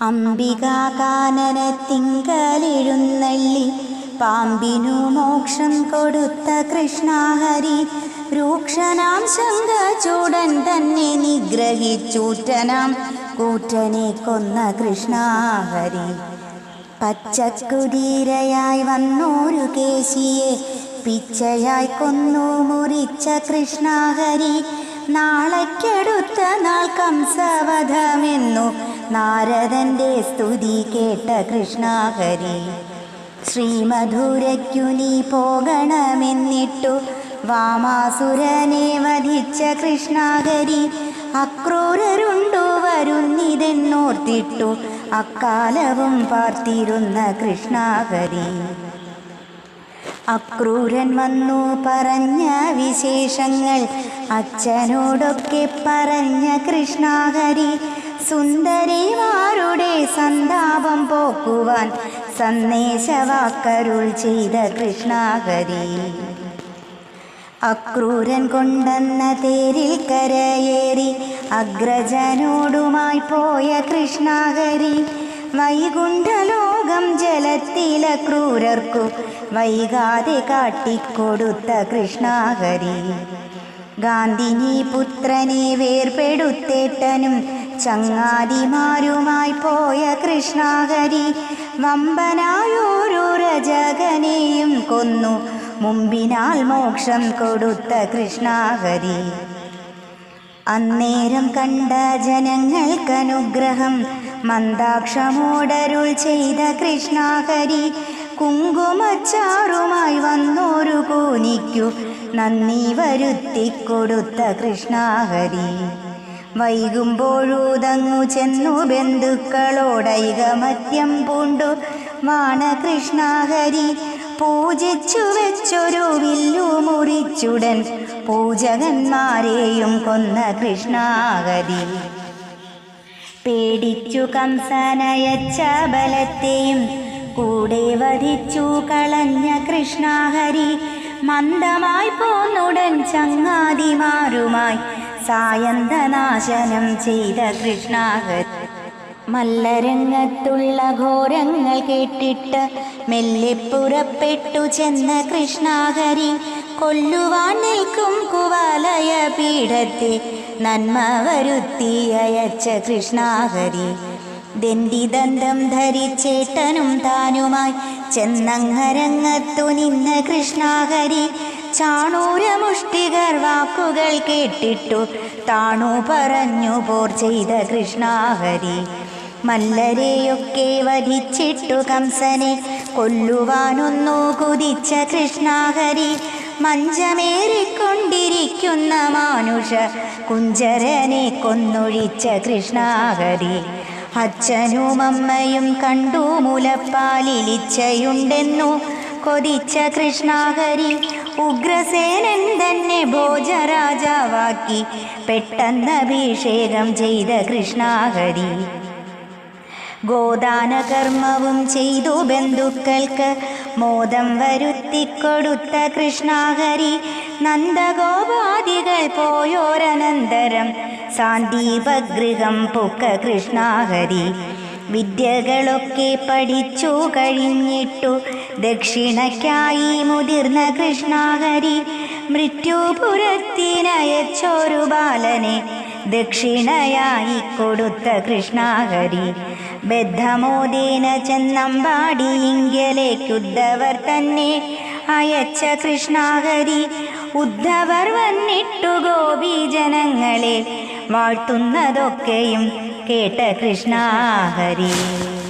അംബികാകാനനത്തിങ്കലെഴുന്നള്ളി പാമ്പിനു മോക്ഷം കൊടുത്ത കൃഷ്ണഹരി രൂക്ഷനാം ശങ്കചൂടൻ തന്നെ നിഗ്രഹിച്ചൂറ്റനാം കൂറ്റനെ കൊന്ന കൃഷ്ണഹരി. പച്ചക്കുടീരയായി വന്നൂരു കേശിയെ പിച്ചയായി കൊന്നു മുറിച്ച കൃഷ്ണഹരി. നാളക്കെടുത്ത നാൾ കംസവധമെന്നു നാരദന്റെ സ്തുതി കേട്ട കൃഷ്ണഹരി ശ്രീമധുരയ്ക്കു നീ പോകണമെന്നിട്ടു വാമാസുരനെ വധിച്ച കൃഷ്ണാഹരി അക്രൂരരുണ്ടോ വരുന്നിതെന്നോർത്തിട്ടു അക്കാലവും പാർത്തിരുന്ന കൃഷ്ണാഹരി അക്രൂരൻ വന്നു പറഞ്ഞ വിശേഷങ്ങൾ അച്ഛനോടൊക്കെ പറഞ്ഞ കൃഷ്ണഹരി സുന്ദരിമാരുടെ സന്താപം പോക്കുവാൻ സന്ദേശവാക്കരുൾ ചെയ്ത കൃഷ്ണഹരി അക്രൂരൻ കൊണ്ടെന്ന തേരിൽ കരയേറി അഗ്രജനോടുമായി പോയ കൃഷ്ണാഗരി വൈകുണ്ഠലോകം ജലത്തില ക്രൂരർക്കു വൈകാതെ കാട്ടിക്കൊടുത്ത കൃഷ്ണാഗരി ഗാന്ധിനി പുത്രനെ വേർപെടുത്തേട്ടനും ചങ്ങാതിമാരുമായി പോയ കൃഷ്ണാഹരി വമ്പനായോരോ രജകനെയും കൊന്നു. മുമ്പിനാൽ മോക്ഷം കൊടുത്ത കൃഷ്ണാഹരി. അന്നേരം കണ്ട ജനങ്ങൾക്കനുഗ്രഹം മന്ദാക്ഷമോടരുൾ ചെയ്ത കൃഷ്ണാഹരി കുങ്കുമച്ചാറുമായി വന്നോരു കൂനിക്കു നന്ദി വരുത്തിക്കൊടുത്ത കൃഷ്ണഹരി. വൈകുമ്പോഴൂതങ്ങു ചെന്നു ബന്ധുക്കളോടൈകമത്യം പൂണ്ടു. വാണ കൃഷ്ണഹരി പൂജിച്ചു വെച്ചൊരു വില്ലു മുറിച്ചുടൻ പൂജകന്മാരെയും കൊന്ന കൃഷ്ണാഹരി. പേടിച്ചു കംസനയച്ച ബലത്തെയും കൂടെ വധിച്ചു കളഞ്ഞ കൃഷ്ണാഹരി മന്ദമായി പോന്നുടൻ ചങ്ങാതിമാരുമായി സായന്തനാശനം ചെയ്ത കൃഷ്ണാഹ മല്ലരംഗത്തുള്ള ഘോരങ്ങൾ കേട്ടിട്ട് മെല്ലെ പുറപ്പെട്ടു ചെന്ന കൃഷ്ണാഹരി കൊല്ലുവാൻ നിൽക്കും കുവാലയ പീഠത്തെ നന്മ വരുത്തിയയച്ച കൃഷ്ണാഹരി ദണ്ഡിദന്തം ധരിച്ചേട്ടനും താനുമായി ചെന്നങ്ങരങ്ങത്തു നിന്ന കൃഷ്ണഹരി ചാണൂരമുഷ്ടികർ വാക്കുകൾ കേട്ടിട്ടു. താണു പറഞ്ഞു പോർ ചെയ്ത കൃഷ്ണാഹരി മല്ലരെയൊക്കെ വധിച്ചിട്ടു കംസനെ. കൊല്ലുവാനൊന്നു കുതിച്ച കൃഷ്ണാഹരി മഞ്ചമേറിക്കൊണ്ടിരിക്കുന്ന മാനുഷ കുഞ്ചരനെ കൊന്നൊഴിച്ച കൃഷ്ണാഹരി. അച്ഛനും അമ്മയും കണ്ടു മുലപ്പാലിലിച്ചയുണ്ടെന്നു കൊതിച്ച കൃഷ്ണഹരി. ഉഗ്രസേനൻ തന്നെ ഭോജരാജാവാക്കി. പെട്ടെന്ന് അഭിഷേകം ചെയ്ത കൃഷ്ണാഹരി. ഗോദാന കർമ്മവും ചെയ്തു ബന്ധുക്കൾക്ക് മോദം വരുത്തിക്കൊടുത്ത കൃഷ്ണാഹരി. നന്ദഗോപാദികൾ പോയോരനന്തരം സാന്ദീപഗൃഹം പൊക്ക കൃഷ്ണാഹരി. വിദ്യകളൊക്കെ പഠിച്ചു കഴിഞ്ഞിട്ടു ദക്ഷിണയ്ക്കായി മുതിർന്ന കൃഷ്ണാഹരി മൃത്യുപുരത്തിനയച്ചൊരു ബാലനെ ദക്ഷിണയായി കൊടുത്ത കൃഷ്ണാഹരി. ബദ്ധമോദേന ചെന്നമ്പാടിയിങ്കലേക്കുദ്ധവർ തന്നെ അയച്ച കൃഷ്ണാഹരി ഉദ്ധവർ വന്നിട്ടു ഗോപി ജനങ്ങളെ വാഴ്ത്തുന്നതൊക്കെയും കേട്ട കൃഷ്ണഹരി.